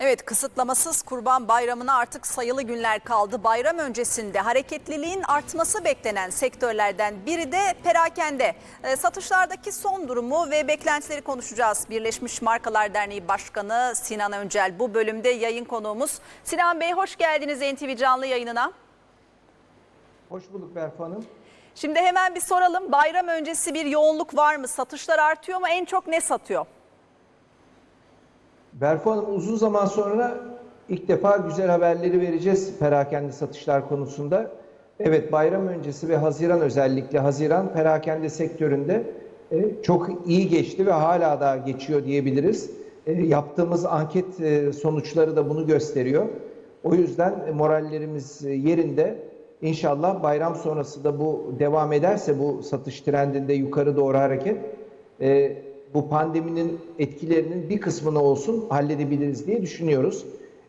Evet kısıtlamasız kurban bayramına artık sayılı günler kaldı. Bayram öncesinde hareketliliğin artması beklenen sektörlerden biri de perakende. E, satışlardaki son durumu ve beklentileri konuşacağız. Birleşmiş Markalar Derneği Başkanı Sinan Öncel bu bölümde yayın konuğumuz. Sinan Bey hoş geldiniz NTV canlı yayınına. Hoş bulduk Berfu Hanım. Şimdi hemen bir soralım bayram öncesi bir yoğunluk var mı? Satışlar artıyor mu? En çok ne satıyor? Berfu Hanım uzun zaman sonra ilk defa güzel haberleri vereceğiz perakende satışlar konusunda. Evet bayram öncesi ve Haziran özellikle Haziran perakende sektöründe e, çok iyi geçti ve hala da geçiyor diyebiliriz. E, yaptığımız anket e, sonuçları da bunu gösteriyor. O yüzden morallerimiz yerinde. İnşallah bayram sonrası da bu devam ederse bu satış trendinde yukarı doğru hareket bu pandeminin etkilerinin bir kısmını olsun halledebiliriz diye düşünüyoruz.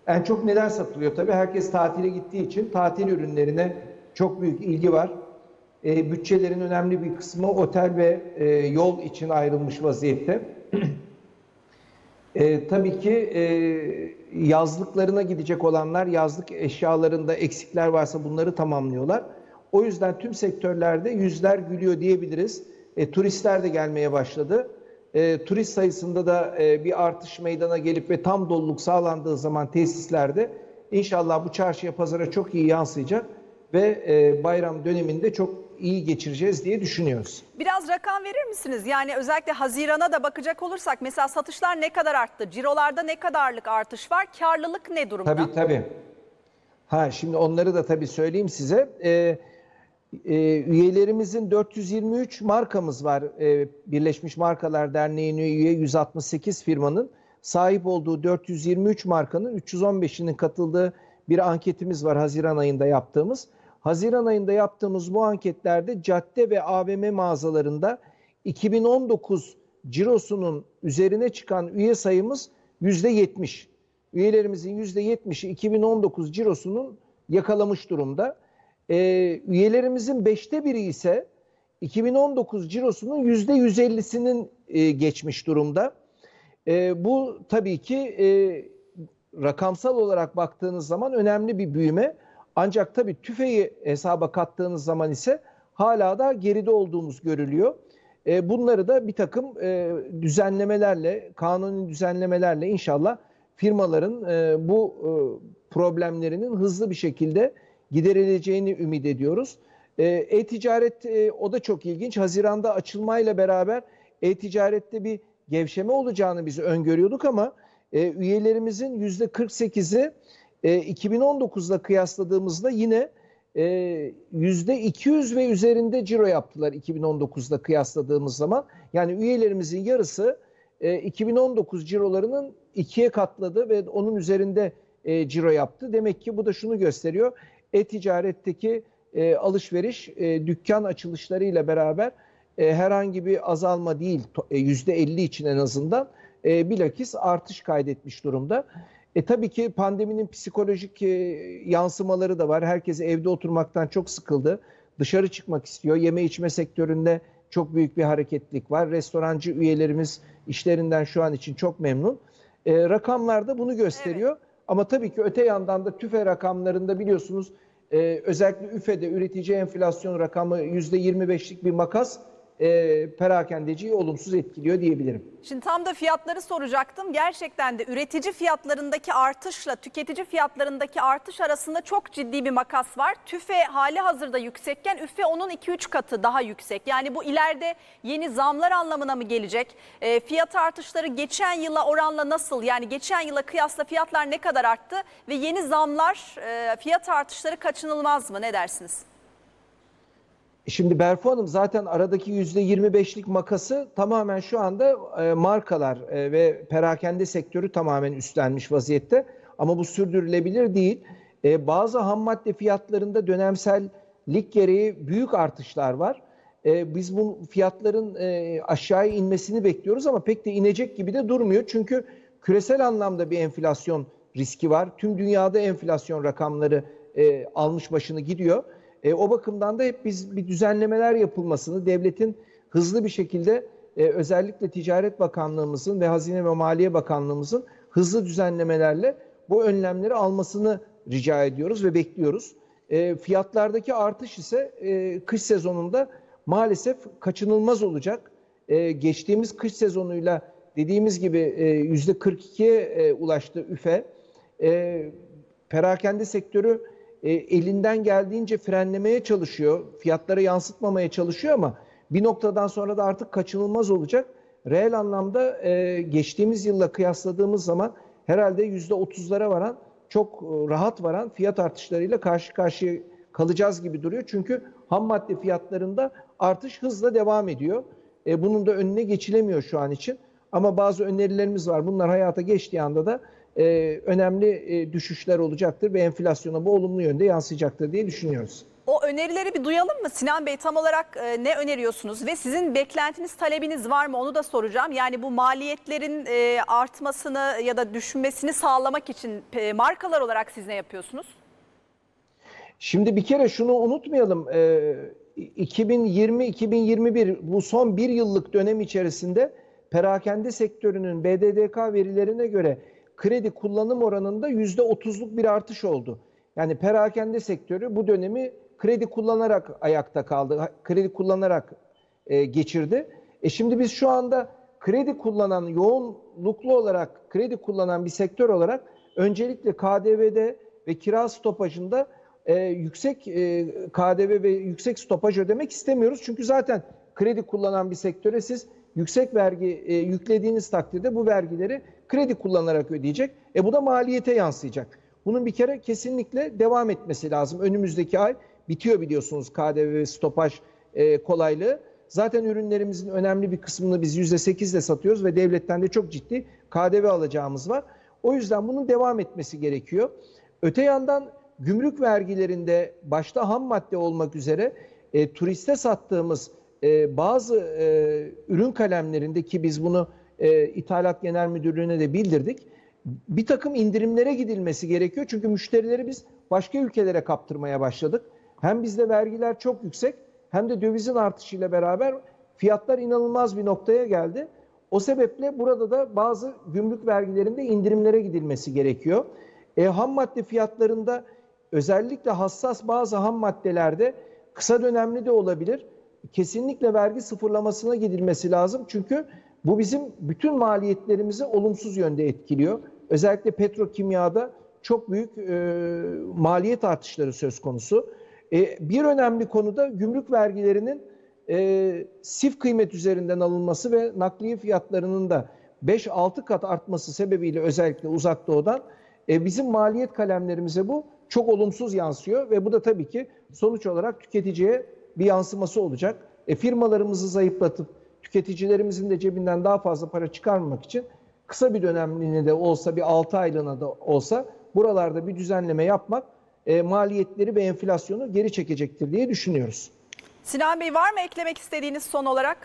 En çok neler satılıyor tabii? Herkes tatile gittiği için tatil ürünlerine çok büyük ilgi var. E, bütçelerin önemli bir kısmı otel ve e, yol için ayrılmış vaziyette. E, tabii ki e, yazlıklarına gidecek olanlar yazlık eşyalarında eksikler varsa bunları tamamlıyorlar. O yüzden tüm sektörlerde yüzler gülüyor diyebiliriz. E, turistler de gelmeye başladı. E, turist sayısında da e, bir artış meydana gelip ve tam doluluk sağlandığı zaman tesislerde inşallah bu çarşıya pazara çok iyi yansıyacak ve e, bayram döneminde çok iyi geçireceğiz diye düşünüyoruz. Biraz rakam verir misiniz? Yani özellikle Haziran'a da bakacak olursak mesela satışlar ne kadar arttı? Cirolarda ne kadarlık artış var? Karlılık ne durumda? Tabii tabii. Ha şimdi onları da tabii söyleyeyim size. Ee, e, üyelerimizin 423 markamız var. Ee, Birleşmiş Markalar Derneği'ne üye 168 firmanın sahip olduğu 423 markanın 315'inin katıldığı bir anketimiz var Haziran ayında yaptığımız. Haziran ayında yaptığımız bu anketlerde cadde ve AVM mağazalarında 2019 cirosunun üzerine çıkan üye sayımız %70. Üyelerimizin %70'i 2019 cirosunun yakalamış durumda. Ee, üyelerimizin beşte biri ise 2019 cirosunun %150'sinin e, geçmiş durumda. E, bu tabii ki e, rakamsal olarak baktığınız zaman önemli bir büyüme. Ancak tabii tüfeği hesaba kattığınız zaman ise hala da geride olduğumuz görülüyor. E, bunları da bir takım e, düzenlemelerle, kanuni düzenlemelerle inşallah firmaların e, bu e, problemlerinin hızlı bir şekilde giderileceğini ümit ediyoruz. E, E-ticaret e, o da çok ilginç. Haziranda açılmayla beraber e-ticarette bir gevşeme olacağını biz öngörüyorduk ama e, üyelerimizin %48'i e, 2019'da kıyasladığımızda yine e, %200 ve üzerinde ciro yaptılar 2019'da kıyasladığımız zaman. Yani üyelerimizin yarısı e, 2019 cirolarının ikiye katladı ve onun üzerinde e, ciro yaptı. Demek ki bu da şunu gösteriyor. E-ticaretteki e, alışveriş e, dükkan açılışlarıyla beraber e, herhangi bir azalma değil e, %50 için en azından e, bilakis artış kaydetmiş durumda. E tabii ki pandeminin psikolojik e, yansımaları da var. Herkes evde oturmaktan çok sıkıldı. Dışarı çıkmak istiyor. Yeme içme sektöründe çok büyük bir hareketlilik var. Restorancı üyelerimiz işlerinden şu an için çok memnun. E, rakamlar da bunu gösteriyor. Ama tabii ki öte yandan da TÜFE rakamlarında biliyorsunuz e, özellikle üfede üretici enflasyon rakamı %25'lik bir makas e, perakendeciyi olumsuz etkiliyor diyebilirim. Şimdi tam da fiyatları soracaktım. Gerçekten de üretici fiyatlarındaki artışla tüketici fiyatlarındaki artış arasında çok ciddi bir makas var. TÜFE hali hazırda yüksekken üfe onun 2-3 katı daha yüksek. Yani bu ileride yeni zamlar anlamına mı gelecek? E, fiyat artışları geçen yıla oranla nasıl? Yani geçen yıla kıyasla fiyatlar ne kadar arttı? Ve yeni zamlar, e, fiyat artışları kaçınılmaz mı? Ne dersiniz? Şimdi Berfu Hanım zaten aradaki %25'lik makası tamamen şu anda e, markalar e, ve perakende sektörü tamamen üstlenmiş vaziyette. Ama bu sürdürülebilir değil. E, bazı ham madde fiyatlarında dönemsellik gereği büyük artışlar var. Biz bu fiyatların aşağıya inmesini bekliyoruz ama pek de inecek gibi de durmuyor. Çünkü küresel anlamda bir enflasyon riski var. Tüm dünyada enflasyon rakamları almış başını gidiyor. E, o bakımdan da hep biz bir düzenlemeler yapılmasını, devletin hızlı bir şekilde e, özellikle Ticaret Bakanlığımızın ve Hazine ve Maliye Bakanlığımızın hızlı düzenlemelerle bu önlemleri almasını rica ediyoruz ve bekliyoruz. E, fiyatlardaki artış ise e, kış sezonunda maalesef kaçınılmaz olacak. E, geçtiğimiz kış sezonuyla dediğimiz gibi e, yüzde 42'ye e, ulaştı üfe. E, perakende sektörü e, elinden geldiğince frenlemeye çalışıyor, fiyatlara yansıtmamaya çalışıyor ama bir noktadan sonra da artık kaçınılmaz olacak. Reel anlamda e, geçtiğimiz yılla kıyasladığımız zaman herhalde yüzde otuzlara varan çok e, rahat varan fiyat artışlarıyla karşı karşıya kalacağız gibi duruyor. Çünkü ham madde fiyatlarında artış hızla devam ediyor. E, bunun da önüne geçilemiyor şu an için. Ama bazı önerilerimiz var. Bunlar hayata geçtiği anda da e, önemli e, düşüşler olacaktır ve enflasyona bu olumlu yönde yansıyacaktır diye düşünüyoruz. O önerileri bir duyalım mı? Sinan Bey tam olarak e, ne öneriyorsunuz ve sizin beklentiniz, talebiniz var mı onu da soracağım. Yani bu maliyetlerin e, artmasını ya da düşmesini sağlamak için e, markalar olarak siz ne yapıyorsunuz? Şimdi bir kere şunu unutmayalım. Ee, 2020-2021 bu son bir yıllık dönem içerisinde perakende sektörünün BDDK verilerine göre kredi kullanım oranında %30'luk bir artış oldu. Yani perakende sektörü bu dönemi kredi kullanarak ayakta kaldı. Kredi kullanarak e, geçirdi. E şimdi biz şu anda kredi kullanan, yoğunluklu olarak kredi kullanan bir sektör olarak öncelikle KDV'de ve kira stopajında e, yüksek e, KDV ve yüksek stopaj ödemek istemiyoruz. Çünkü zaten kredi kullanan bir sektöre siz yüksek vergi e, yüklediğiniz takdirde bu vergileri kredi kullanarak ödeyecek. E bu da maliyete yansıyacak. Bunun bir kere kesinlikle devam etmesi lazım. Önümüzdeki ay bitiyor biliyorsunuz KDV ve stopaj e, kolaylığı. Zaten ürünlerimizin önemli bir kısmını biz %8 ile satıyoruz ve devletten de çok ciddi KDV alacağımız var. O yüzden bunun devam etmesi gerekiyor. Öte yandan gümrük vergilerinde başta ham madde olmak üzere e, turiste sattığımız e, bazı e, ürün kalemlerinde ki biz bunu e, İthalat Genel Müdürlüğü'ne de bildirdik. Bir takım indirimlere gidilmesi gerekiyor. Çünkü müşterileri biz başka ülkelere kaptırmaya başladık. Hem bizde vergiler çok yüksek hem de dövizin artışıyla beraber fiyatlar inanılmaz bir noktaya geldi. O sebeple burada da bazı gümrük vergilerinde indirimlere gidilmesi gerekiyor. E, ham madde fiyatlarında özellikle hassas bazı ham maddelerde kısa dönemli de olabilir. Kesinlikle vergi sıfırlamasına gidilmesi lazım. Çünkü bu bizim bütün maliyetlerimizi olumsuz yönde etkiliyor. Özellikle petrokimyada çok büyük e, maliyet artışları söz konusu. E, bir önemli konuda gümrük vergilerinin e, sif kıymet üzerinden alınması ve nakliye fiyatlarının da 5-6 kat artması sebebiyle özellikle uzak doğudan e, bizim maliyet kalemlerimize bu çok olumsuz yansıyor ve bu da tabii ki sonuç olarak tüketiciye bir yansıması olacak. E, firmalarımızı zayıflatıp tüketicilerimizin de cebinden daha fazla para çıkarmamak için kısa bir dönemliğine de olsa bir 6 aylığına da olsa buralarda bir düzenleme yapmak e, maliyetleri ve enflasyonu geri çekecektir diye düşünüyoruz. Sinan Bey var mı eklemek istediğiniz son olarak?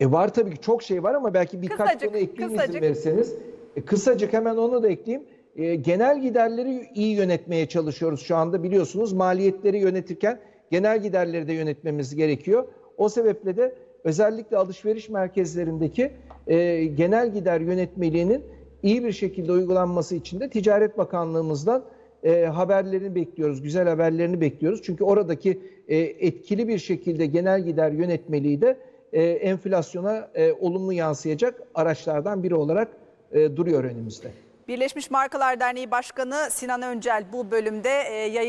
E var tabii ki çok şey var ama belki birkaç Kısacık, konu ekleyeyim kısacık. izin verirseniz. E, kısacık hemen onu da ekleyeyim. E, genel giderleri iyi yönetmeye çalışıyoruz şu anda biliyorsunuz. Maliyetleri yönetirken genel giderleri de yönetmemiz gerekiyor. O sebeple de özellikle alışveriş merkezlerindeki e, genel gider yönetmeliğinin iyi bir şekilde uygulanması için de Ticaret Bakanlığımızdan e, haberlerini bekliyoruz, güzel haberlerini bekliyoruz. Çünkü oradaki e, etkili bir şekilde genel gider yönetmeliği de e, enflasyona e, olumlu yansıyacak araçlardan biri olarak e, duruyor önümüzde. Birleşmiş Markalar Derneği Başkanı Sinan Öncel bu bölümde e, yayın